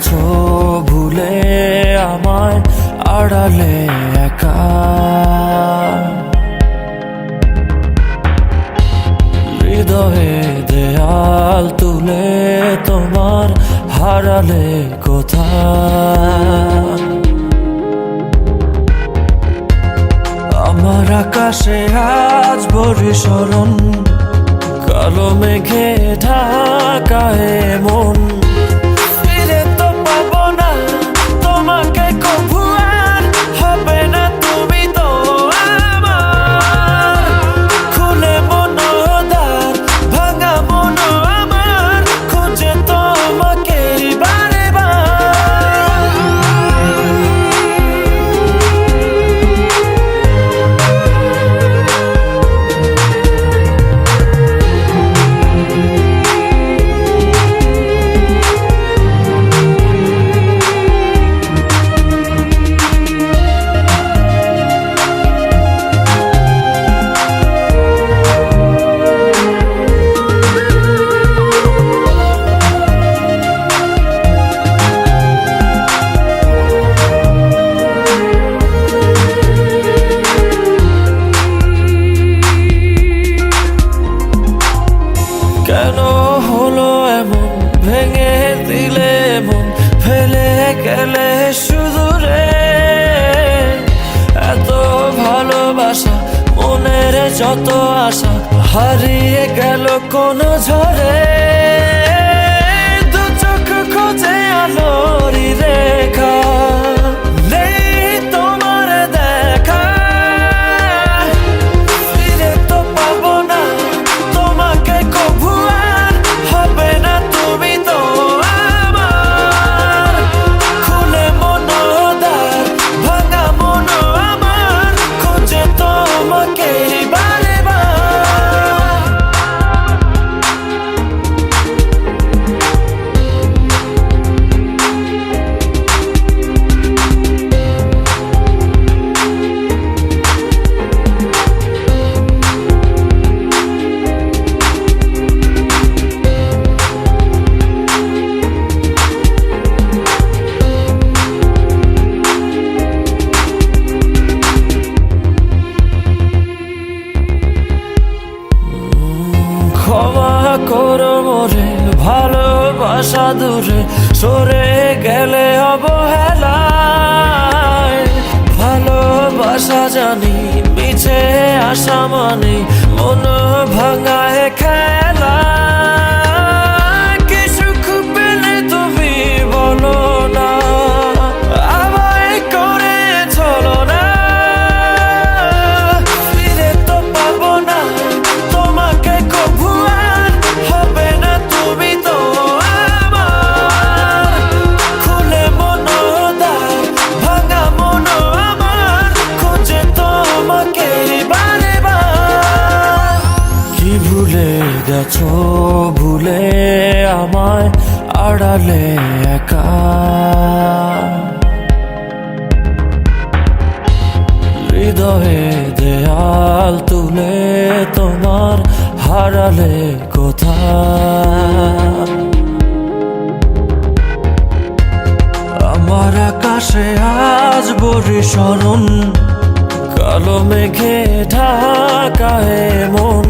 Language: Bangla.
গেছো ভুলে আমায় আড়ালে একা। হৃদয়ে দেয়াল তুলে তোমার হারালে কোথায়? আমার আকাশে আজ বরিশরণ কালো মেঘে ঢাকায় মন। যত আশা হারিয়ে গেল কোন ঝড়ে। করো মোরে ভালোবাসা দূরে সরে গেলে অবহেলায়। ভালোবাসা জানি পিছে আসা মানে মন ভাঙায় খেলা গেছো ভুলে আমায় আড়ালে একা। হৃদয়ে দেয়াল তুলে তোমার হারালে কোথায়? আমার আকাশে আজ বরিশরণ কালো মেঘে ঢাকায় মন।